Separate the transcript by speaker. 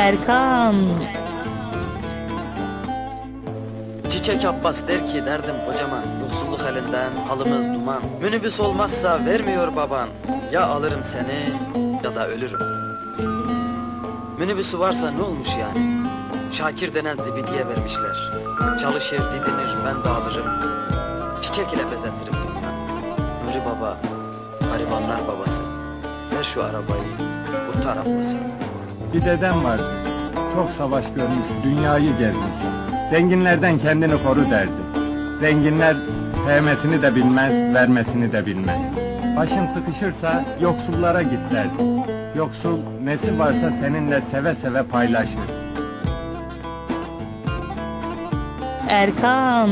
Speaker 1: Erkan.
Speaker 2: Çiçek Abbas der ki derdim kocaman Yoksulluk elinden halımız duman. Minibüs olmazsa vermiyor baban. Ya alırım seni ya da ölürüm. Minibüsü varsa ne olmuş yani? Şakir denen zibidiye vermişler. Çalışır didinir ben de alırım. Çiçek ile bezetirim dünya. Nuri baba Garibanlar babası. Ver şu arabayı Kurtar ablası
Speaker 3: Bir dedem vardı. Çok savaş görmüş, dünyayı gezmiş. Zenginlerden kendini koru derdi. Zenginler sevmesini de bilmez, vermesini de bilmez. Başın sıkışırsa yoksullara git derdi. Yoksul nesi varsa seninle seve seve paylaşır.
Speaker 1: Erkan.